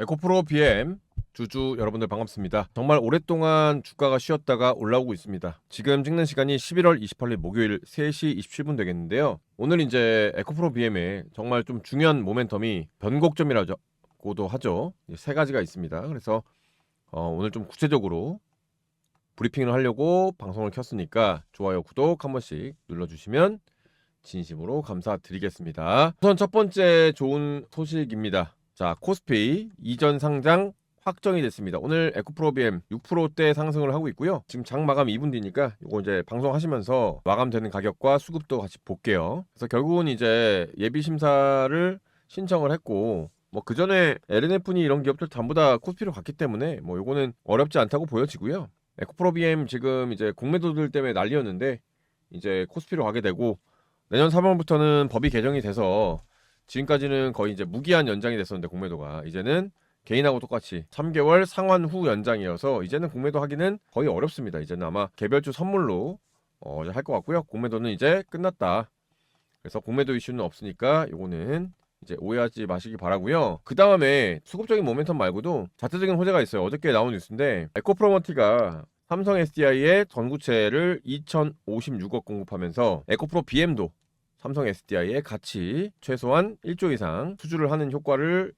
에코프로 BM 주주 여러분들 반갑습니다. 정말 오랫동안 주가가 쉬었다가 올라오고 있습니다. 지금 찍는 시간이 11월 28일 목요일 3시 27분 되겠는데요. 오늘 이제 에코프로 BM에 정말 좀 중요한 모멘텀이 변곡점이라고도 하죠. 이세 가지가 있습니다. 그래서 어, 오늘 좀 구체적으로 브리핑을 하려고 방송을 켰으니까 좋아요, 구독 한 번씩 눌러주시면 진심으로 감사드리겠습니다. 우선 첫 번째 좋은 소식입니다. 자, 코스피 이전 상장 확정이 됐습니다. 오늘 에코프로비엠 6%대 상승을 하고 있고요. 지금 장 마감 2분 뒤니까 이거 이제 방송하시면서 마감되는 가격과 수급도 같이 볼게요. 그래서 결국은 이제 예비 심사를 신청을 했고 뭐 그 전에 LNF니 이런 기업들 전부 다 코스피로 갔기 때문에 뭐 요거는 어렵지 않다고 보여지고요. 에코프로비엠 지금 이제 공매도들 때문에 난리였는데 이제 코스피로 가게 되고 내년 3월부터는 법이 개정이 돼서 지금까지는 거의 이제 무기한 연장이 됐었는데 공매도가 이제는 개인하고 똑같이 3개월 상환 후 연장이어서 이제는 공매도 하기는 거의 어렵습니다. 이제는 아마 개별주 선물로 어, 할 것 같고요. 공매도는 이제 끝났다. 그래서 공매도 이슈는 없으니까 요거는 이제 오해하지 마시기 바라고요. 그 다음에 수급적인 모멘텀 말고도 자체적인 호재가 있어요. 어저께 나온 뉴스인데 에코프로머티가 삼성 SDI의 전구체를 2,056억 공급하면서 에코프로 BM도 삼성 SDI에 같이 최소한 1조 이상 수주를 하는 효과를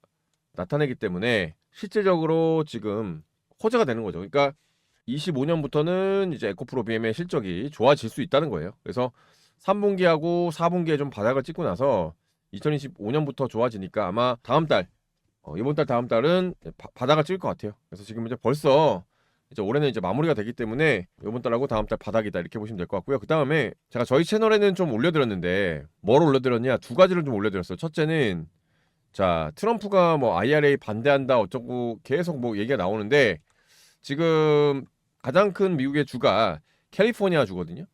나타내기 때문에 실질적으로 지금 호재가 되는 거죠. 그러니까 25년부터는 이제 에코프로 BM의 실적이 좋아질 수 있다는 거예요. 그래서 3분기하고 4분기에 좀 바닥을 찍고 나서 2025년부터 좋아지니까 아마 다음 달, 어, 이번 달 다음 달은 바, 바닥을 찍을 것 같아요. 그래서 지금 이제 벌써 이제 올해는 이제 마무리가 되기 때문에 이번 달하고 다음 달 바닥이다 이렇게 보시면 될 것 같고요. 그 다음에 제가 저희 채널에는 좀 올려드렸는데 뭘 올려드렸냐 두 가지를 좀 올려드렸어요. 첫째는 자 트럼프가 뭐 IRA 반대한다 어쩌고 계속 뭐 얘기가 나오는데 지금 가장 큰 미국의 주가 캘리포니아 주거든요.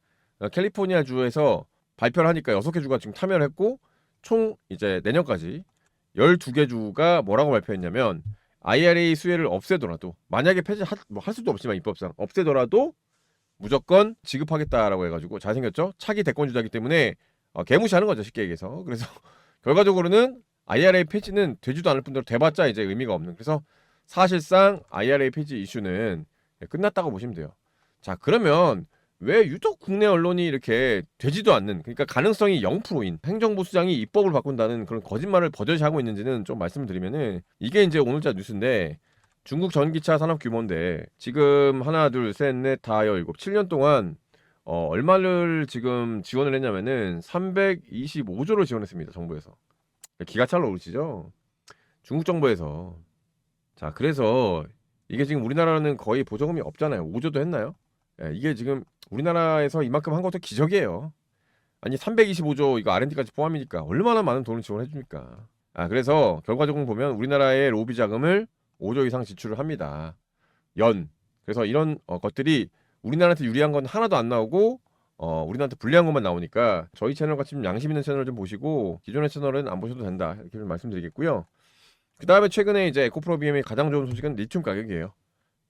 어, 캘리포니아 주에서 발표를 하니까 여섯 개 주가 지금 참여를 했고 총 이제 내년까지 12개 주가 뭐라고 발표했냐면 IRA 수혜를 없애더라도 만약에 폐지할 뭐 할 수도 없지만 입법상 없애더라도 무조건 지급하겠다라고 해가지고 잘 생겼죠? 차기 대권 주자이기 때문에 어, 개무시하는 거죠 쉽게 얘기해서. 그래서 결과적으로는 IRA 폐지는 되지도 않을 뿐더러 돼봤자 이제 의미가 없는. 그래서 사실상 IRA 폐지 이슈는 끝났다고 보시면 돼요. 자 그러면 왜 유독 국내 언론이 이렇게 되지도 않는 그러니까 가능성이 0%인 행정부 수장이 입법을 바꾼다는 그런 거짓말을 버젓이 하고 있는지는 좀 말씀을 드리면은 이게 이제 오늘자 뉴스인데 중국 전기차 산업 규모인데 지금 하나 둘 셋 넷 다여 일곱 7년 동안 어 얼마를 지금 지원을 했냐면은 325조를 지원했습니다 정부에서. 기가 찰로 오르시죠? 중국 정부에서. 자 그래서 이게 지금 우리나라는 거의 보조금이 없잖아요. 5조도 했나요? 예, 이게 지금 우리나라에서 이만큼 한 것도 기적이에요. 아니 325조 이거 R&D까지 포함이니까 얼마나 많은 돈을 지원해 줍니까? 아 그래서 결과적으로 보면 우리나라의 로비 자금을 5조 이상 지출을 합니다. 연. 그래서 이런 어, 것들이 우리나라한테 유리한 건 하나도 안 나오고 어, 우리나라한테 불리한 것만 나오니까 저희 채널 같이 좀 양심 있는 채널 좀 보시고 기존의 채널은 안 보셔도 된다 이렇게 좀 말씀드리겠고요. 그 다음에 최근에 이제 에코프로 BM의 가장 좋은 소식은 리튬 가격이에요.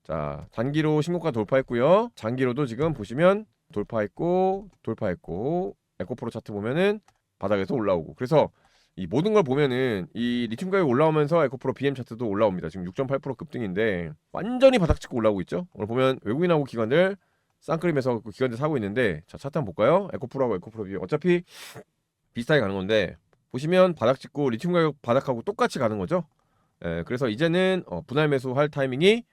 자, 단기로 신고가 돌파했고요. 장기로도 지금 보시면 돌파했고 돌파했고 에코프로 차트 보면은 바닥에서 올라오고. 그래서 이 모든 걸 보면은 이 리튬 가격이 올라오면서 에코프로 BM 차트도 올라옵니다. 지금 6.8% 급등인데 완전히 바닥 찍고 올라오고 있죠. 오늘 보면 외국인하고 기관들 쌍크림에서 그 기관들 사고 있는데 자 차트 한번 볼까요? 에코프로하고 에코프로 BM 어차피 비슷하게 가는 건데 보시면 바닥 찍고 리튬 가격 바닥하고 똑같이 가는 거죠. 예, 그래서 이제는 어, 분할 매수할 타이밍이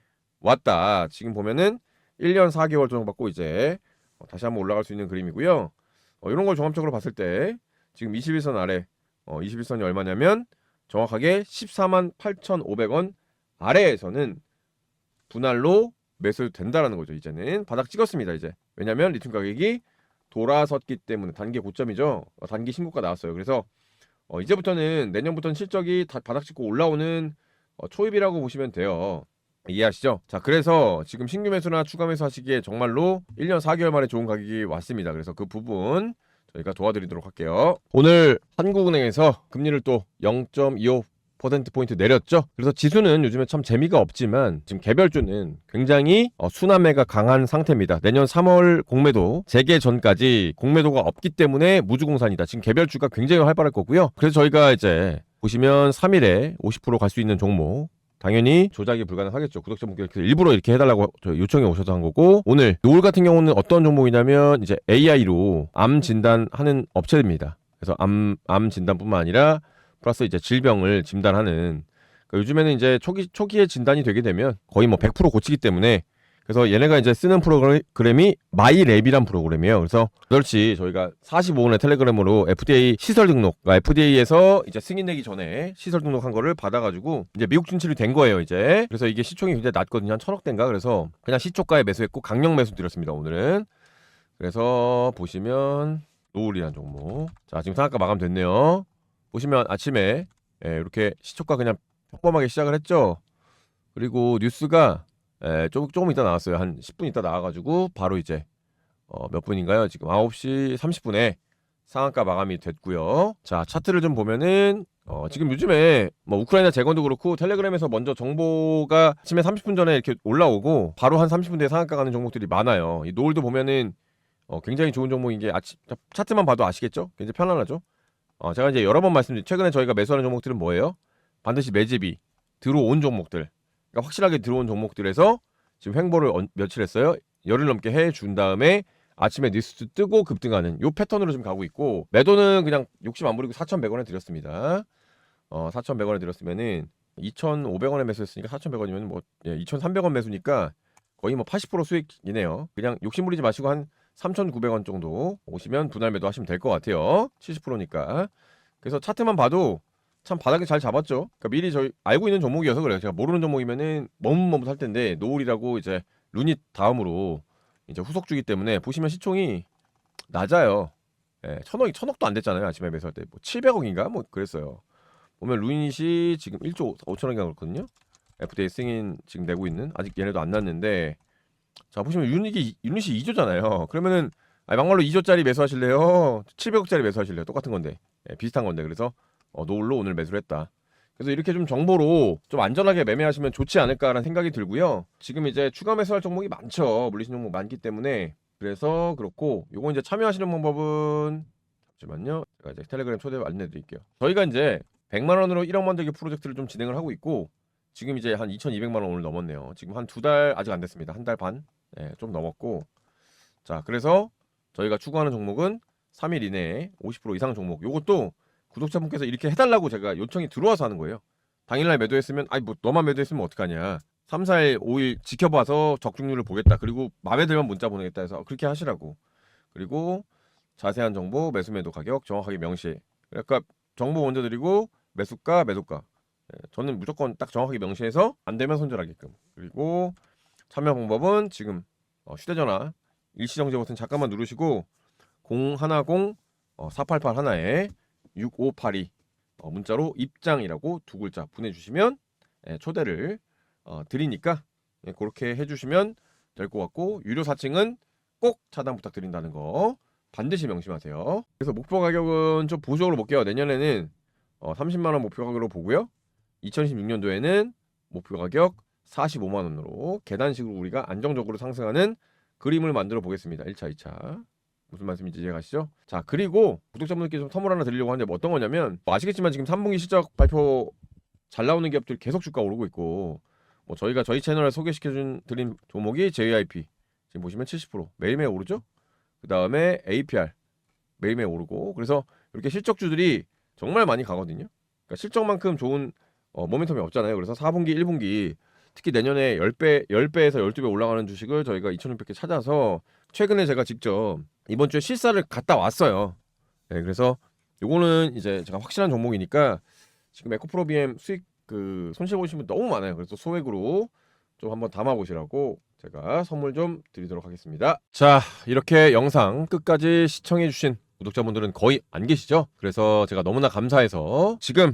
왔다. 지금 보면은 1년 4개월 정도 받고 이제 어, 다시 한번 올라갈 수 있는 그림이고요. 어, 이런 걸 종합적으로 봤을 때 지금 21선 아래 어, 21선이 얼마냐면 정확하게 14만 8,500원 아래에서는 분할로 매수 된다라는 거죠. 이제는 바닥 찍었습니다. 이제 왜냐하면 리튬 가격이 돌아섰기 때문에 단기 고점이죠. 어, 단기 신고가 나왔어요. 그래서 어, 이제부터는 내년부터는 실적이 다 바닥 찍고 올라오는 어, 초입이라고 보시면 돼요. 이해하시죠? 자, 그래서 지금 신규 매수나 추가 매수 하시기에 정말로 1년 4개월 만에 좋은 가격이 왔습니다. 그래서 그 부분 저희가 도와드리도록 할게요. 오늘 한국은행에서 금리를 또 0.25 퍼센트포인트 내렸죠. 그래서 지수는 요즘에 참 재미가 없지만 지금 개별주는 굉장히 어, 순환매가 강한 상태입니다. 내년 3월 공매도 재개 전까지 공매도가 없기 때문에 무주공산이다. 지금 개별주가 굉장히 활발할 거고요. 그래서 저희가 이제 보시면 3일에 50%갈 수 있는 종목 당연히 조작이 불가능하겠죠. 구독자 분께서 일부러 이렇게 해달라고 저 요청이 오셔서 한 거고 오늘 노을 같은 경우는 어떤 종목이냐면 이제 AI로 암 진단하는 업체입니다. 그래서 암, 암 진단뿐만 아니라 플러스 이제 질병을 진단하는 그러니까 요즘에는 이제 초기 초기에 진단이 되게 되면 거의 뭐 100% 고치기 때문에 그래서 얘네가 이제 쓰는 프로그램이 마이랩이란 프로그램이에요. 그래서 8시 저희가 45분에 텔레그램으로 FDA 시설 등록, 그러니까 FDA에서 이제 승인 내기 전에 시설 등록한 거를 받아가지고 이제 미국 진출이 된 거예요, 이제. 그래서 이게 시총이 굉장히 낮거든요. 한 천억 대인가? 그래서 그냥 시초가에 매수했고 강력 매수 드렸습니다, 오늘은. 그래서 보시면 노을이라는 종목. 자, 지금 상한가 마감됐네요. 보시면 아침에 예, 이렇게 시초가 그냥 평범하게 시작을 했죠. 그리고 뉴스가 예, 조금, 조금 있다 나왔어요. 한 10분 있다 나와가지고 바로 이제 어, 몇 분인가요? 지금 9시 30분에 상한가 마감이 됐고요. 자 차트를 좀 보면은 어, 지금 요즘에 뭐 우크라이나 재건도 그렇고 텔레그램에서 먼저 정보가 아침에 30분 전에 이렇게 올라오고 바로 한 30분 뒤에 상한가 가는 종목들이 많아요. 이 노을도 보면은 어, 굉장히 좋은 종목인 게 아치, 차트만 봐도 아시겠죠? 굉장히 편안하죠? 어, 제가 이제 여러 번 말씀드린 최근에 저희가 매수하는 종목들은 뭐예요? 반드시 매집이 들어온 종목들 그러니까 확실하게 들어온 종목들에서 지금 횡보를 언- 며칠 했어요. 열흘 넘게 해 준 다음에 아침에 뉴스 뜨고 급등하는 요 패턴으로 지금 가고 있고 매도는 그냥 욕심 안 부리고 4,100원에 드렸습니다. 어, 4,100원에 드렸으면은 2,500원에 매수했으니까 4,100원이면 뭐 예, 2,300원 매수니까 거의 뭐 80% 수익이네요. 그냥 욕심 부리지 마시고 한 3,900원 정도 오시면 분할 매도 하시면 될 것 같아요. 70%니까. 그래서 차트만 봐도 참 바닥에 잘 잡았죠. 그러니까 미리 저희 알고 있는 종목이어서 그래요. 제가 모르는 종목이면은 머뭇머뭇할 텐데 노을이라고 이제 루닛 다음으로 이제 후속주기 때문에 보시면 시총이 낮아요. 예, 천억이 천억도 안 됐잖아요. 아침에 매수할 때 뭐 700억인가 뭐 그랬어요. 보면 루닛이 지금 1조 5천억인가 그렇거든요. FDA 승인 지금 내고 있는 아직 얘네도 안 났는데 자 보시면 유닛이 유닛이 2조잖아요. 그러면은 아니, 막말로 2조짜리 매수하실래요? 700억짜리 매수하실래요? 똑같은 건데 예, 비슷한 건데 그래서 어, 노을로 오늘 매수를 했다. 그래서 이렇게 좀 정보로 좀 안전하게 매매하시면 좋지 않을까라는 생각이 들고요. 지금 이제 추가 매수할 종목이 많죠. 물리신 종목 많기 때문에 그래서 그렇고 요거 이제 참여하시는 방법은 잠시만요. 제가 이제 텔레그램 초대 안내드릴게요. 저희가 이제 100만 원으로 1억 만들기 프로젝트를 좀 진행을 하고 있고 지금 이제 한 2,200만 원 오늘 넘었네요. 지금 한 두 달 아직 안 됐습니다. 한 달 반, 예, 좀 넘었고 자 그래서 저희가 추구하는 종목은 3일 이내에 50% 이상 종목. 요것도 구독자분께서 이렇게 해달라고 제가 요청이 들어와서 하는 거예요. 당일날 매도했으면 아니 뭐 너만 매도했으면 어떡하냐. 3, 4일, 5일 지켜봐서 적중률을 보겠다. 그리고 마음에 들면 문자 보내겠다 해서 그렇게 하시라고. 그리고 자세한 정보, 매수 매도 가격 정확하게 명시. 그러니까 정보 먼저 드리고 매수가, 매도가. 예, 저는 무조건 딱 정확하게 명시해서 안 되면 손절하게끔. 그리고 참여 방법은 지금 어, 휴대전화 일시정지 버튼 잠깐만 누르시고 010 어, 488 하나에 6582 어, 문자로 입장이라고 두 글자 보내주시면 예, 초대를 어, 드리니까 예, 그렇게 해주시면 될 것 같고 유료 사칭은 꼭 차단 부탁드린다는 거 반드시 명심하세요. 그래서 목표 가격은 좀 보수적으로 볼게요. 내년에는 어, 30만 원 목표 가격으로 보고요. 2016년도에는 목표 가격 45만 원으로 계단식으로 우리가 안정적으로 상승하는 그림을 만들어 보겠습니다. 1차, 2차. 무슨 말씀인지 이해가시죠? 자 그리고 구독자분들께 좀 선물 하나 드리려고 하는데 뭐 어떤 거냐면 뭐 아시겠지만 지금 3분기 실적 발표 잘 나오는 기업들 계속 주가 오르고 있고 뭐 저희가 저희 채널에 소개시켜준 드린 종목이 JYP 지금 보시면 70% 매일매일 오르죠? 그 다음에 APR 매일매일 오르고 그래서 이렇게 실적주들이 정말 많이 가거든요. 그러니까 실적만큼 좋은 어, 모멘텀이 없잖아요. 그래서 4분기, 1분기 특히 내년에 10배, 10배에서 12배 올라가는 주식을 저희가 2,600개 찾아서 최근에 제가 직접 이번 주에 실사를 갔다 왔어요. 네, 그래서 요거는 이제 제가 확실한 종목이니까 지금 에코프로 BM 수익 그 손실 보시는 분 너무 많아요. 그래서 소액으로 좀 한번 담아 보시라고 제가 선물 좀 드리도록 하겠습니다. 자, 이렇게 영상 끝까지 시청해 주신 구독자분들은 거의 안 계시죠? 그래서 제가 너무나 감사해서 지금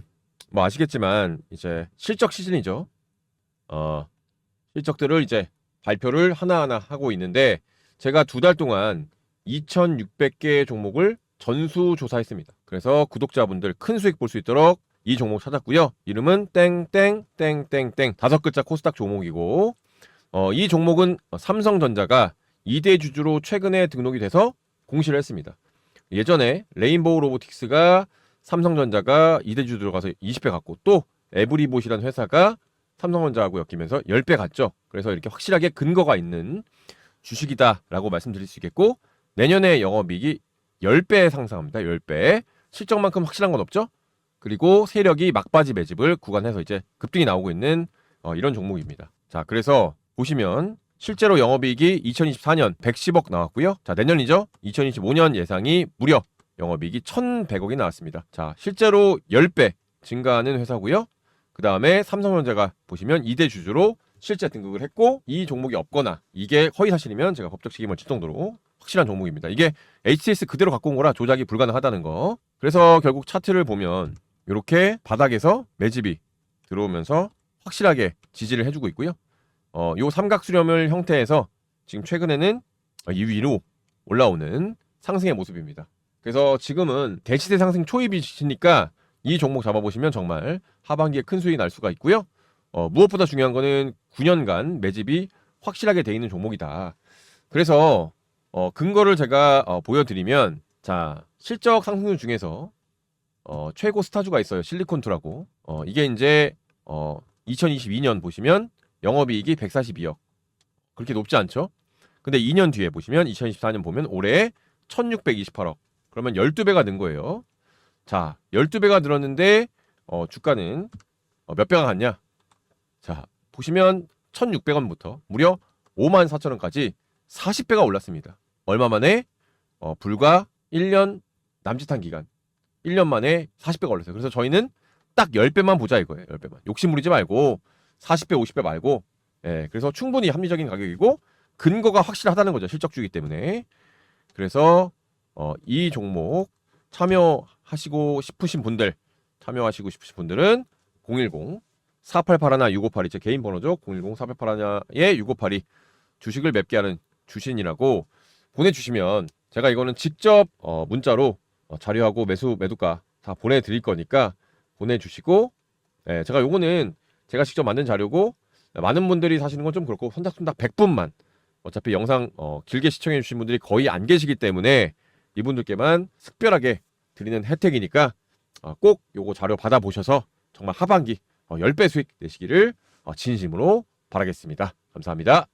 뭐 아시겠지만 이제 실적 시즌이죠. 어, 실적들을 이제 발표를 하나하나 하고 있는데 제가 두 달 동안 2,600개의 종목을 전수 조사했습니다. 그래서 구독자분들 큰 수익 볼 수 있도록 이 종목 찾았고요. 이름은 땡땡땡땡땡 다섯 글자 코스닥 종목이고 어, 이 종목은 삼성전자가 2대 주주로 최근에 등록이 돼서 공시를 했습니다. 예전에 레인보우 로보틱스가 삼성전자가 2대 주주 들어가서 20배 갖고 또 에브리봇이라는 회사가 삼성전자하고 엮이면서 10배 갔죠. 그래서 이렇게 확실하게 근거가 있는 주식이다라고 말씀드릴 수 있겠고 내년에 영업이익이 10배 상승합니다. 10배. 실적만큼 확실한 건 없죠. 그리고 세력이 막바지 매집을 구간해서 이제 급등이 나오고 있는 어, 이런 종목입니다. 자, 그래서 보시면 실제로 영업이익이 2024년 110억 나왔고요. 자, 내년이죠. 2025년 예상이 무려 영업이익이 1,100억이 나왔습니다. 자, 실제로 10배 증가하는 회사고요. 그 다음에 삼성전자가 보시면 2대 주주로 실제 등극을 했고 이 종목이 없거나 이게 허위 사실이면 제가 법적 책임을 질 정도로 확실한 종목입니다. 이게 HTS 그대로 갖고 온 거라 조작이 불가능하다는 거. 그래서 결국 차트를 보면 이렇게 바닥에서 매집이 들어오면서 확실하게 지지를 해주고 있고요. 어, 요 삼각 수렴을 형태에서 지금 최근에는 이 위로 올라오는 상승의 모습입니다. 그래서 지금은 대치대 상승 초입이시니까 이 종목 잡아보시면 정말 하반기에 큰 수익이 날 수가 있고요. 어, 무엇보다 중요한 거는 9년간 매집이 확실하게 돼 있는 종목이다. 그래서 어, 근거를 제가 어, 보여드리면 자 실적 상승률 중에서 어, 최고 스타주가 있어요. 실리콘투라고. 어, 이게 이제 어, 2022년 보시면 영업이익이 142억. 그렇게 높지 않죠? 근데 2년 뒤에 보시면 2024년 보면 올해 1628억. 그러면 12배가 는 거예요. 자, 12배가 늘었는데 어, 주가는 어, 몇 배가 갔냐? 자, 보시면 1,600원부터 무려 5만 4천 원까지 40배가 올랐습니다. 얼마 만에? 어, 불과 1년 남짓한 기간. 1년 만에 40배가 올랐어요. 그래서 저희는 딱 10배만 보자 이거예요. 10배만. 욕심 부리지 말고 40배, 50배 말고 예, 그래서 충분히 합리적인 가격이고 근거가 확실하다는 거죠. 실적주기 때문에. 그래서 어, 이 종목 참여하시고 싶으신 분들 참여하시고 싶으신 분들은 010 4881 6582 제 개인 번호죠. 010 4881에 6582 주식을 맵게 하는 주신이라고 보내주시면 제가 이거는 직접 어, 문자로 어, 자료하고 매수 매도가 다 보내드릴 거니까 보내주시고 예, 제가 요거는 제가 직접 만든 자료고 많은 분들이 사시는 건 좀 그렇고 딱 100분만 어차피 영상 어, 길게 시청해 주신 분들이 거의 안 계시기 때문에 이분들께만 특별하게 드리는 혜택이니까 어, 꼭 요거 자료 받아보셔서 정말 하반기 어, 10배 수익 내시기를 어, 진심으로 바라겠습니다. 감사합니다.